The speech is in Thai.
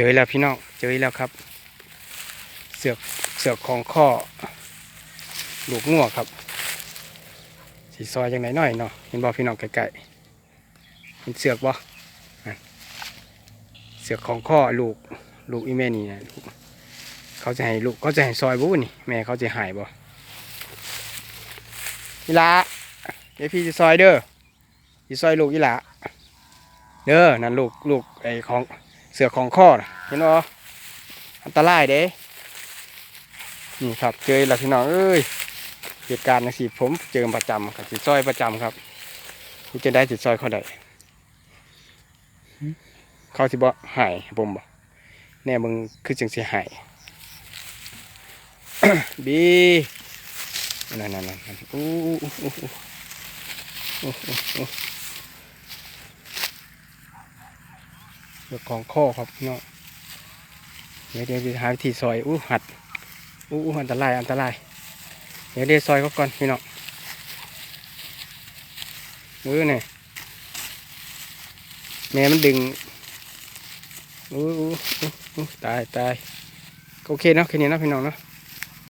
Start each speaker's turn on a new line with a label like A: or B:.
A: เจอแล้วพี่น้อง เจอแล้วครับ เสือกเสือกของข้อลูกงัวครับ สีซอยยังไงหน่อยเนาะเห็นบ่พี่น้องไกลๆเห็นเสือกบ่อะเสือกของข้อลูกลูกอีแม่นี่นะลูกเขาจะให้ลูกเขาจะให้ซอยบุนี่แม่เขาจะหายบ่อีละเดี๋ยวพี่จะซอยเด้อจะซอยลูกอีละเด้อนั่นลูกลูกไอ้ของ เสือของข้อนะเห็นบ่อันตรายเด้นี่ครับเจอแล้วพี่น้องเอ้ยเหตุการณ์ในสิผมเจอประจำครับจิตซอยประจำครับนี่จะได้จิตซอยเขาได้เขาสิบ่หายผมบ่แน่มึงคือจังสิหายบีนั่นนั่นนั่นนั่นอู้อู้อู้อู้อู้อู้อู้ เรื่องของข้อครับเนาะเดี๋ยวเดี๋ยวหาวิธีซอยอู้หัดอู้อันตรายอันตราย เดี๋ยวเดียวซอยเขาก่อนพี่น้องมือเนี่ยแม่มันดึงอู้อู้อู้ตายตายโอเคเนาะแค่นี้นะพี่น้องเนาะ